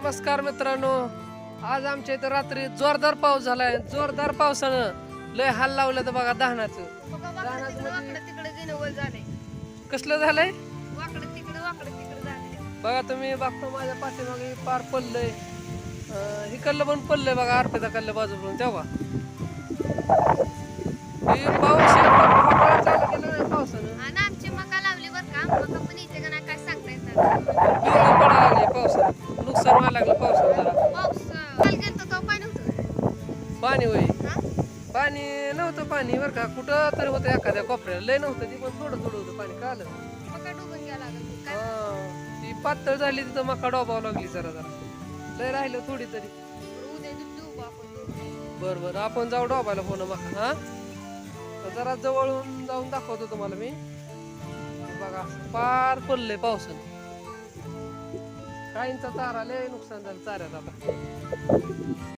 नमस्कार मित्रांनो. आज आमच्या इथं रात्री जोरदार पाऊस झालाय. जोरदार पावसानं लय हाल लावलं तर बघा दहनाचं झालंय. कसलं झालंय? वाकडं तिकडं वाकडं तिकडं झालंय. बघा तुम्ही बघतो माझ्या पाठीमागे पार पडलंय. ही कल्लं पण पडलंय बघा अर्पिता कल्लं बाजूकडून तेव्हा ही पाऊस पावसानं. आणि आमची मका लावली बरं का? मका पण इथे काय सांगता येत पावसानं. लागलं जरा तेव्हा पाणी होतं. पाणी होई हा? पाणी नव्हतं पाणी बरं का कुठं तरी होतं एखाद्या कोपऱ्याला. लय नव्हतं ती पण थोडं थोडं होतं पाणी घ्यायला लागल काय? ती पातळ झाली तिथं मका डोबावं लागली जरा जरा. लय राहिलं थोडी तरी. बर बर आपण जाऊ डोबायला फोन मका हा? तर जरा जवळून जाऊन दाखवतो तुम्हाला मी. बघा पार पडलंय पावसानं. काहींचा चारा लय नुकसान झालं चाऱ्यात आता.